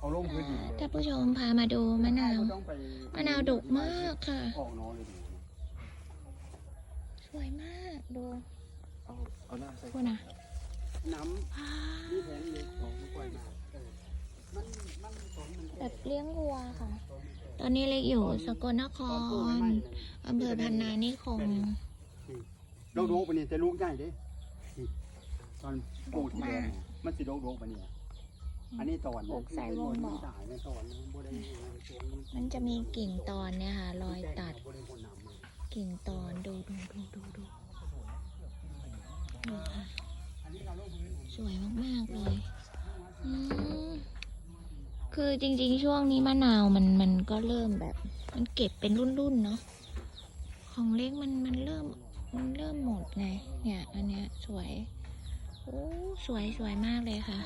เอาลงพื้นดินเลยท่านผู้ชมพามาดูมะนาวไม่ต้องไปมะนาวดกมากค่ะ ออกน้อยเลยดิสวยมากดูเอาเอาหน้าใส่พูดนะน้อ่าำนี่แทนเล็กของกล้วยมาเออมันมันสนมันแบบเลี้ยงวัวค่ะ ตอนนี้เล็กอยู่สกลนครอำเภอพันนานิคมโดกโดกไปนี่แต่ลูกใหญ่เด้นี่ตอนปลูกที่แดงมันสิโดกโดกไปเนี่ย อันนี้ตอนปลูกใส่วงบ่อสายในตอนนะบ่ได้สวงมันจะมีกิ่งตอนเนี่ยค่ะรอยตัดบ่ได้พ่นน้ำมากิ่งตอนดูดูดูดูดูดูค่ะอันนี้เราลงพื้นสวยมากๆเลยอืมคือจริงๆ ช่วงนี้มะนาวมันมันก็เริ่มแบบ มันเก็บเป็นรุ่นๆเนาะของเล็กมันมันเริ่มมันเริ่มหมดไงเนี่ย อันเนี้ยสวยโอ้สวยสวยมากเลยค่ะ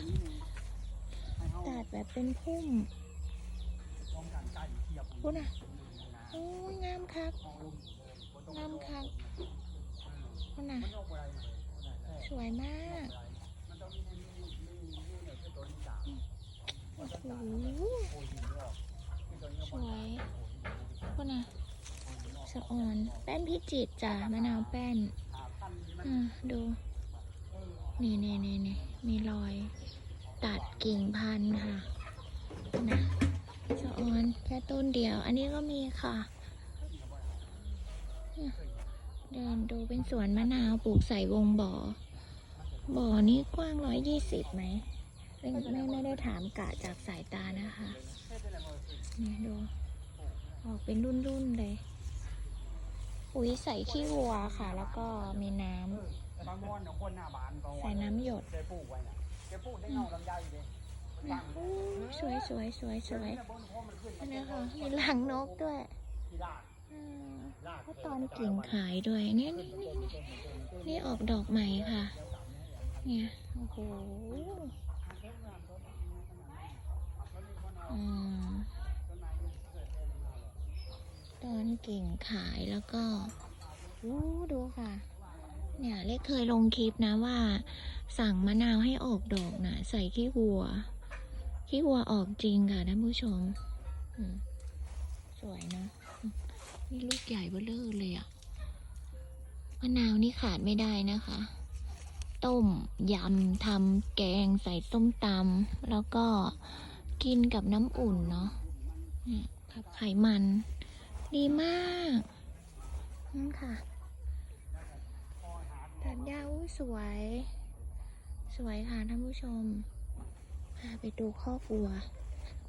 ตัดแบบเป็นพุ่มพูนะโอ้ยงามคักงามคักพูดนะสวยมากโอ้โหสวยพูนะสะอ่อน แป้นพิจิตรจ้ะมะนาวแป้น อ่าดู นี่นี่นี่นี่มีรอย ตัดกิ่งพันธุ์ค่ะนะสะออนแค่ต้นเดียว อันนี้ก็มีค่ะ เดินดูเป็นสวนมะนาวปลูกใส่วงบ่อ บ่อนี้กว้างร้อยยี่สิบไหมไม่ไม่ได้ถามกะจากสายตานะคะนี่ดู ออกเป็นรุ่นๆเลยปุ๋ยใส่ขี้วัวค่ะ แล้วก็มีน้ำแต่นเนาะคนหน้าบ้านบางวัใส่น้ำหยด ได้ปลูกไว้น่ะแกปลูกได้เงาลำไยอยู่เด้ตั้งอู้สวยสวยสวยสวยบนโพมันขึ้นอันนี้ค่ะมีหลังนกด้วยที่รากอืมรากก็ตอนกิ่งขายด้วยนี่นี่นี่นี่นี่ออกดอกใหม่ค่ะ เนี่ยโอ้โหอืมตอนกิ่งขายแล้วก็อู้ดูค่ะ เนี่ยเล็กเคยลงคลิปนะว่า สั่งมะนาวให้ออกดอกนะใส่ขี้วัว ขี้วัวออกจริงค่ะท่านผู้ชมสวยนะนี่ลูกใหญ่เบ้อเร่อเลยอะมะนาวนี่ขาดไม่ได้นะคะ ต้มยำทำแกงใส่ส้มตำแล้วก็กินกับน้ำอุ่นเนาะกับไขมัน ดีมากนั่นค่ะ สวย สวยค่ะท่านผู้ชมพาไปดูข้อกวัว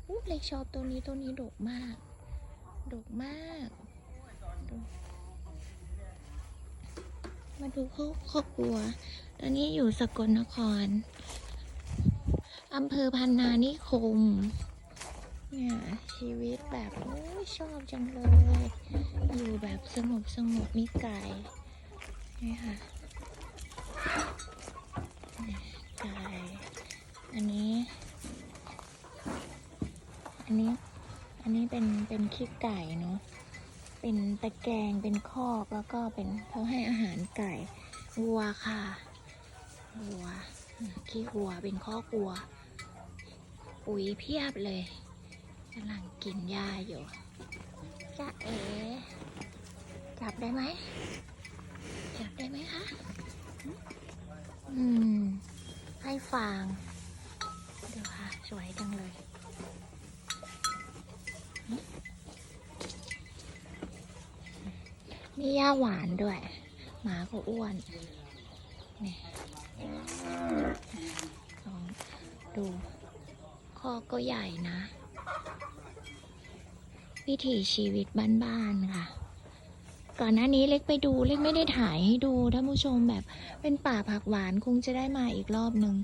อู้เล็กชอบตัวนี้ตัวนี้ดกมากดกมากมาดูข้อครอบครัว ตอนนี้อยู่สกลนคร อำเภอพันนานิคม เนี่ย ชีวิตแบบ โอ้ยชอบจังเลย อยู่แบบสงบสงบมีไก่นี่ค่ะนี่ไก่ อันนี้ อันนี้ อันนี้เป็น เป็นขี้ไก่เนาะ เป็นตะแกรงเป็นคอก แล้วก็เป็นเขาให้อาหารไก่วัวค่ะ วัว ขี้วัว เป็นคอกวัว ปุ๋ยเพียบเลยกำลังกินหญ้าอยู่จะเอ๋จับได้ไหมจับได้ไหมคะ อืม ให้ฟางดูค่ะ สวยจังเลย มีหญ้าหวานด้วย หมาก็อ้วนนี่ลองดูคอก็ใหญ่นะ วิถีชีวิตบ้านๆค่ะ ก่อนหน้านี้เล็กไปดูเล็กไม่ได้ถ่ายให้ดูท่านผู้ชมแบบเป็นป่าผักหวานคงจะได้มาอีกรอบหนึ่ง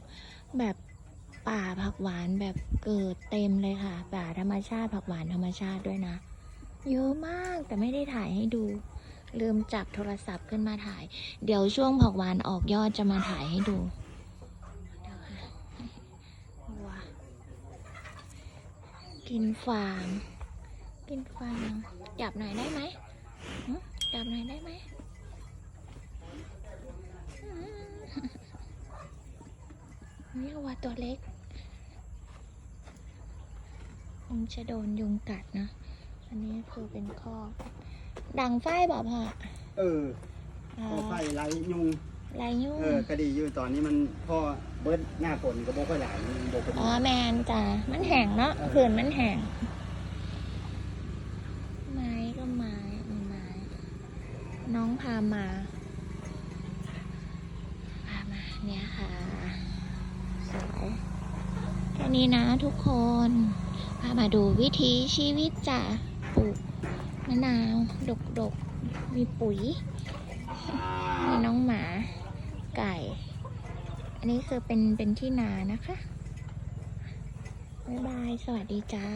แบบป่าผักหวานแบบเกิดเต็มเลยค่ะ ป่าธรรมชาติผักหวานธรรมชาติด้วยนะ เยอะมากแต่ไม่ได้ถ่ายให้ดู ลืมจับโทรศัพท์ขึ้นมาถ่าย เดี๋ยวช่วงผักหวานออกยอดจะมาถ่ายให้ดูเดี๋ยวค่ะวัวกินฟาง กินฟาง จับหน่อยได้ไหมจับหน่อยได้ไหมนี่วัวตัวเล็กคงจะโดนยุงกัดนะ อันนี้คือเป็นข้อ ดังไฟบอกพ่อเอออ่าพอไฟไหลยุง ลายยุ่งเออก็ดีอยู่ตอนนี้มันพอเบิดหน้าฝนก็บ่ค่อยหลายมันบ่ค่อยอ๋อแมนจ้ะมันแห้งเนาะผื่นมันแห้งไม้ก็ไม้มีไม้ น้องพามา พามาเนี่ยค่ะสวยแค่นี้นะทุกคน พามาดูวิถีชีวิตจ้ะปลูกมะนาวดกดกมีปุ๋ย มีน้องหมาไก่ อันนี้คือเป็นเป็นที่นานะคะ บ๊ายบาย สวัสดีจ้า